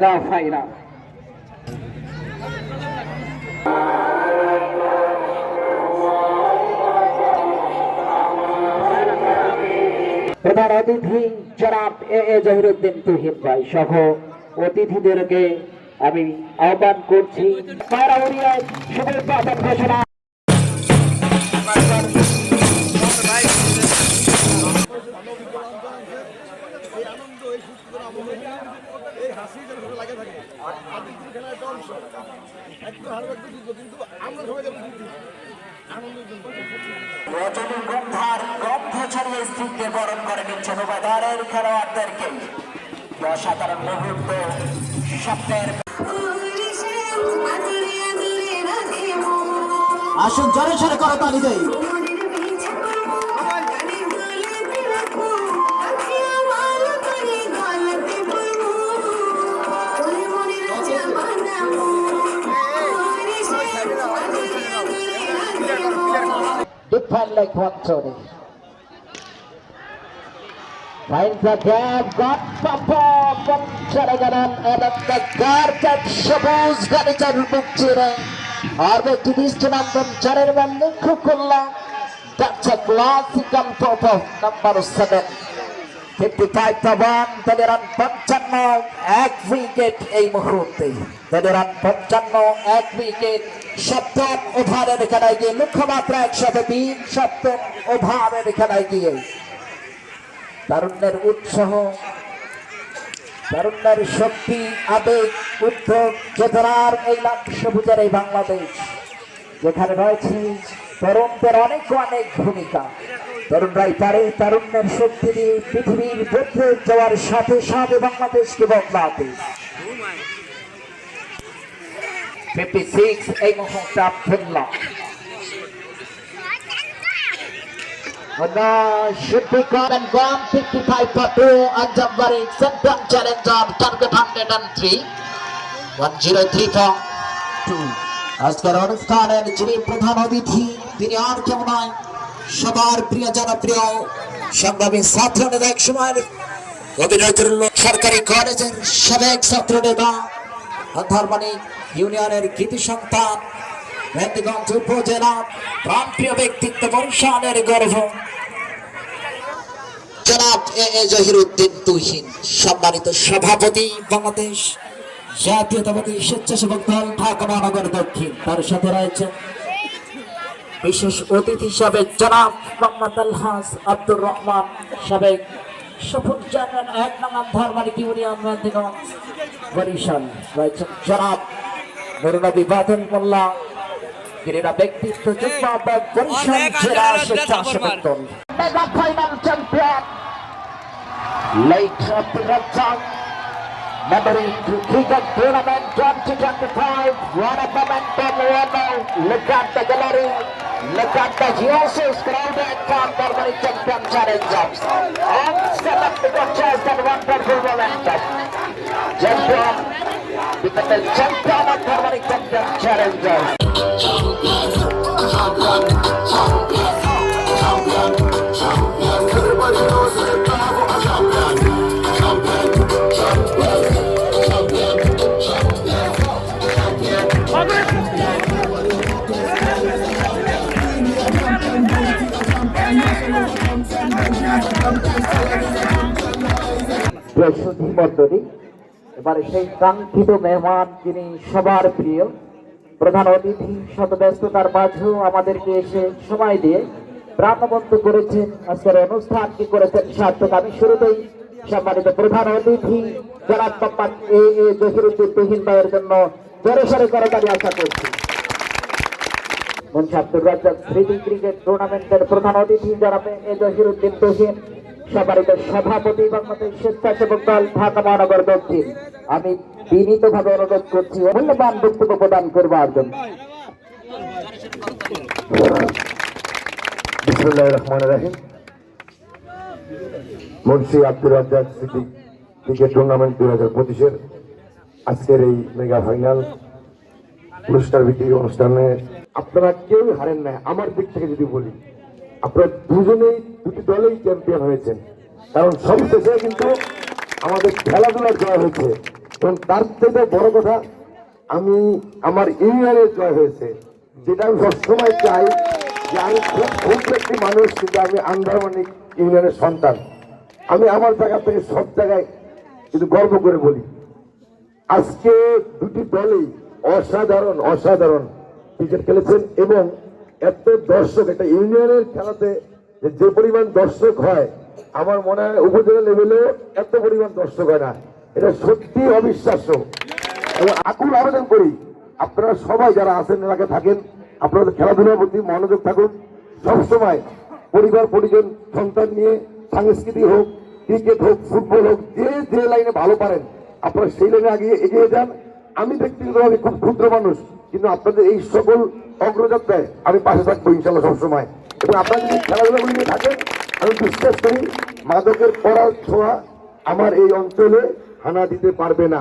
Mega final প্রধান অতিথি জনাব এ এ জহিরুদ্দিন তুহিন ভাই সহ অতিথিদেরকে আমি আহ্বান করছি। ঘোষণা এই সুস্থতার হাসি যেন লাগে থাকে। আদিত্য একটা অংশ একটু হারবে কিন্তু আমরা সবাই যাব জিতি। আনন্দের জন্য গন্ধ ছড়িয়ে স্ত্রীকে বরণ করে নিচ্ছেন উপাদারের খেলোয়াড়দেরকে। অসাধারণ মুহূর্ত স্বপ্নের আসুন জোরে সরে করে তালি Defend like one Tony. Finds the gap, got Papa, চলে গেলেন এবং গার্জেট সবুজ গাড়িটার মুখ চিরে আর একটি দৃষ্টিনন্দন চারের ম্যান লক্ষ্য করলাম That's a classic on top of number seven. 55 to 1, দলের রান পঞ্চান্ন এক উইকেট এই মুহূর্তে। পঞ্চান্ন, এক উইকেট। সপ্তম ওভারের খেলায় গিয়ে লক্ষ্যমাত্রা একসাথে তিন সপ্তম ওভারের খেলায় গিয়ে। তারুণ্যের উৎসাহ, তারুণ্যের শক্তি, আবেগ উদ্যোগ চেতনার এই সবুজের এই বাংলাদেশ। যেখানে রয়েছে তরুণদের অনেক অনেক ভূমিকা। তরুণরাই পারে তারুণ্যের শক্তি দিয়ে পৃথিবীর বদলে যাওয়ার সাথে সাথে বাংলাদেশকে বদলাতে। ফিফটি এই মুহূর্তে gone and gone 55 for 2 and Jambari second challenge on target 103 103 for 2 আজকের অনুষ্ঠানের যিনি প্রধান অতিথি তিনি আর কেউ নয় সবার প্রিয় জনপ্রিয় সংগ্রামী ছাত্র নেতা এক সময়ের সরকারি কলেজের সাবেক ছাত্র নেতা ধর্মানিক ইউনিয়নের কৃতি সন্তান, মেহেন্দিগঞ্জ উপজেলা প্রান্তীয় ব্যক্তিত্ব বংশানের গর্ভ জনাব এ এ জহিরুদ্দিন তুহিন, সম্মানিত সভাপতি বাংলাদেশ জাতীয়তাবাদী স্বেচ্ছাসেবক দল ঢাকা মহানগর দক্ষিণ। তার সাথে রয়েছেন বিশেষ অতিথি হিসাবে জনাব মোহাম্মদ আলহাস আব্দুর রহমান সাবেক সফল চেয়ারম্যান এক নাম ধর্মানিক ইউনিয়ন মেহেন্দিগঞ্জ বরিশাল। রয়েছেন জনাব নুরনবী বাদল মোল্লা ক্রীড়া ব্যক্তিত্ব যুগ্ম আহ্বায়ক বরিশাল জেলা স্বেচ্ছাসেবক দল। Mega final champion Abdul Razzaq Memory Cricket Tournament 2025 What a momentum Wano Look at the gallery Look at the Geosis crowded for Normally Champion Challengers. And select the coaches and wonderful momentum Champion Become the champion of Normally Champion Challengers Everybody knows that Bravo a champion, champion, champion, champion, champion, champion. এবারে সেই কাঙ্ক্ষিত মেহমান যিনি সবার প্রিয়, প্রধান অতিথি শত মাঝেও আমাদেরকে এসে সময় দিয়ে প্রাণবন্ত করেছেন। আজকের অনুষ্ঠান কি করেছেন সার্থক? আমি শুরুতেই সম্মানিত প্রধান অতিথি, জনাব মোহাম্মদ এ এ জহিরুদ্দিন তুহিন ভাইয়ের জন্য জোরে সরে করতালি আশা করছি। মুন্সি আব্দুর রাজ্জাক স্মৃতি ক্রিকেট টুর্নামেন্টের প্রধান অতিথি জানাবে এ জহিরুদ্দিন তুহিন। সবারিত সভাপতি বাংলাদেশ স্বেচ্ছাসেবক দল ঢাকা মহানগর দক্ষিণ আমি বিনীতভাবে অনুরোধ করছি মূল্যবান বক্তব্য প্রদান করবার জন্য বিসমুল্লাহ রহমান রাহিম। Munshi Abdur Razzaq city cricket tournament দুই হাজার পঁচিশের আজকের এই মেগা ফাইনাল পুরস্কার ভিত্তিক অনুষ্ঠানে আপনারা কেউ হারেন না আমার দিক থেকে যদি বলি। আপনারা দুজনেই, দুটি দলেই চ্যাম্পিয়ন হয়েছেন। কারণ সবশেষে কিন্তু আমাদের খেলাধুলার জয় হয়েছে। এবং তার থেকে বড় কথা, আমি আমার ইউনিয়নের জয় হয়েছে। যেটা আমি সবসময় চাই যে আমি খুব খুব একটি মানুষ কিন্তু আমি আন্দারমানিক ইউনিয়নের সন্তান। আমি আমার জায়গা থেকে সব জায়গায় কিন্তু গর্ব করে বলি, আজকে দুটি দলই অসাধারণ অসাধারণ ক্রিকেট খেলেছেন এবং এত দর্শক, একটা ইউনিয়নের খেলাতে যে পরিমাণ দর্শক হয়, আমার মনে হয় উপজেলা লেভেলেও এত পরিমাণ দর্শক হয় না। এটা সত্যি অবিশ্বাস্য। এবং আকুল আবেদন করি, আপনারা সবাই যারা আছেন, এলাকায় থাকেন, আপনাদের খেলাধুলার প্রতি মনোযোগ থাকুন। সবসময় পরিবার, পরিজন, সন্তান নিয়ে সাংস্কৃতিক হোক, ক্রিকেট হোক, ফুটবল হোক, যে যে লাইনে ভালো পারেন, আপনারা সেই লাইনে আগে এগিয়ে যান। আমি ব্যক্তিগতভাবে খুব ক্ষুদ্র মানুষ, কিন্তু আপনাদের এই সকল অগ্রযাত্রায় আমি পাশে থাকব ইনশাল্লাহ সবসময়। এবং আপনারা যদি খেলাধুলাগুলি নিয়ে থাকেন, আমি বিশ্বাস করি মাদকের পড়ার ছোঁয়া আমার এই অঞ্চলে হানা দিতে পারবে না।